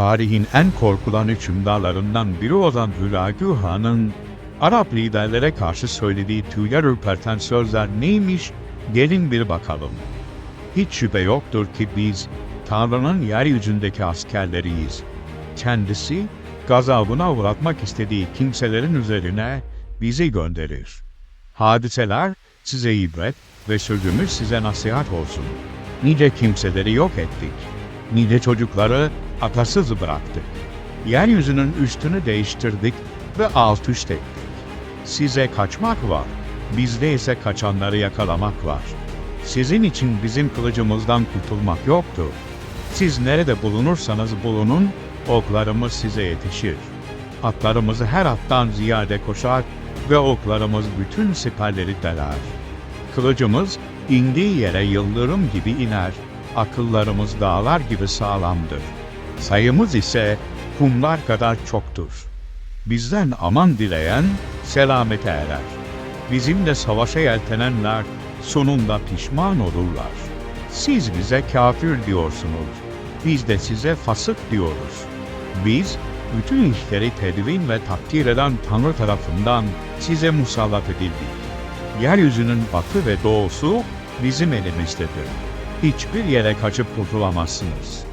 tarihin en korkulan hükümdarlarından biri olan Hülagü Han'ın Arap liderlere karşı söylediği tüyler ürperten sözler neymiş gelin bir bakalım. Hiç şüphe yoktur ki biz Tanrı'nın yeryüzündeki askerleriyiz. Kendisi gazabına uğratmak istediği kimselerin üzerine bizi gönderir. Hadiseler size ibret ve sözümüz size nasihat olsun. Nice kimseleri yok ettik. Nice çocukları atasız bıraktık. Yeryüzünün üstünü değiştirdik ve alt üst ettik. Size kaçmak var, bizde ise kaçanları yakalamak var. Sizin için bizim kılıcımızdan kurtulmak yoktu. Siz nerede bulunursanız bulunun, oklarımız size yetişir. Atlarımızı her attan ziyade koşar ve oklarımız bütün siperleri deler. Kılıcımız indiği yere yıldırım gibi iner, akıllarımız dağlar gibi sağlamdır. Sayımız ise kumlar kadar çoktur. Bizden aman dileyen selamete erer. Bizimle savaşa yeltenenler sonunda pişman olurlar. Siz bize kafir diyorsunuz. Biz de size fasık diyoruz. Biz bütün işleri tedvin ve takdir eden Tanrı tarafından size musallat edildik. Yeryüzünün batı ve doğusu bizim elimizdedir. Hiçbir yere kaçıp kurtulamazsınız.